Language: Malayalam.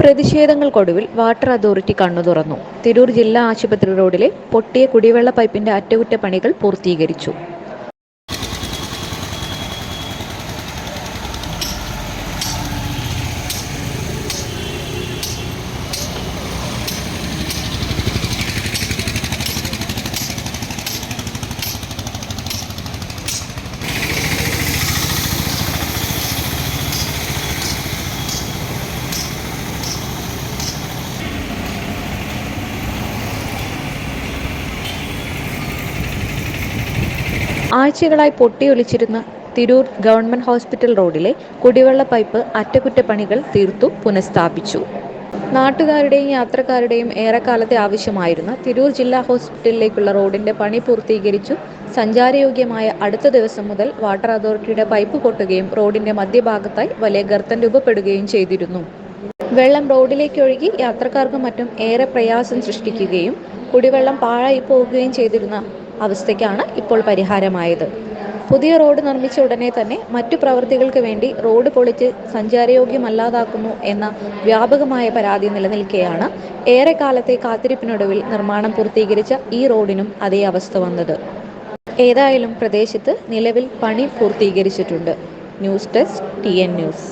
പ്രതിഷേധങ്ങൾക്കൊടുവിൽ വാട്ടർ അതോറിറ്റി കണ്ണു തുറന്നു. തിരൂർ ജില്ലാ ആശുപത്രി റോഡിലെ പൊട്ടിയ കുടിവെള്ള പൈപ്പിന്റെ അറ്റകുറ്റപ്പണികൾ പൂർത്തീകരിച്ചു. ആഴ്ചകളായി പൊട്ടിയൊലിച്ചിരുന്ന തിരൂർ ഗവൺമെന്റ് ഹോസ്പിറ്റൽ റോഡിലെ കുടിവെള്ള പൈപ്പ് അറ്റകുറ്റപ്പണികൾ തീർത്തു പുനഃസ്ഥാപിച്ചു. നാട്ടുകാരുടെയും യാത്രക്കാരുടെയും ഏറെക്കാലത്തെ ആവശ്യമായിരുന്ന തിരൂർ ജില്ലാ ഹോസ്പിറ്റലിലേക്കുള്ള റോഡിന്റെ പണി പൂർത്തീകരിച്ചു സഞ്ചാരയോഗ്യമായ അടുത്ത ദിവസം മുതൽ വാട്ടർ അതോറിറ്റിയുടെ പൈപ്പ് പൊട്ടുകയും റോഡിന്റെ മധ്യഭാഗത്തായി വലിയ ഗർത്തം രൂപപ്പെടുകയും ചെയ്തിരുന്നു. വെള്ളം റോഡിലേക്ക് ഒഴുകി യാത്രക്കാർക്കും മറ്റും ഏറെ പ്രയാസം സൃഷ്ടിക്കുകയും കുടിവെള്ളം പാഴായി പോവുകയും ചെയ്തിരുന്ന അവസ്ഥയ്ക്കാണ് ഇപ്പോൾ പരിഹാരമായത്. പുതിയ റോഡ് നിർമ്മിച്ച ഉടനെ തന്നെ മറ്റു പ്രവൃത്തികൾക്ക് വേണ്ടി റോഡ് പൊളിച്ച് സഞ്ചാരയോഗ്യമല്ലാതാക്കുന്നു എന്ന വ്യാപകമായ പരാതി നിലനിൽക്കെയാണ് ഏറെക്കാലത്തെ കാത്തിരിപ്പിനൊടുവിൽ നിർമ്മാണം പൂർത്തീകരിച്ച ഈ റോഡിനും അതേ അവസ്ഥ വന്നത്. ഏതായാലും പ്രദേശത്ത് നിലവിൽ പണി പൂർത്തീകരിച്ചിട്ടുണ്ട്. News desk T news.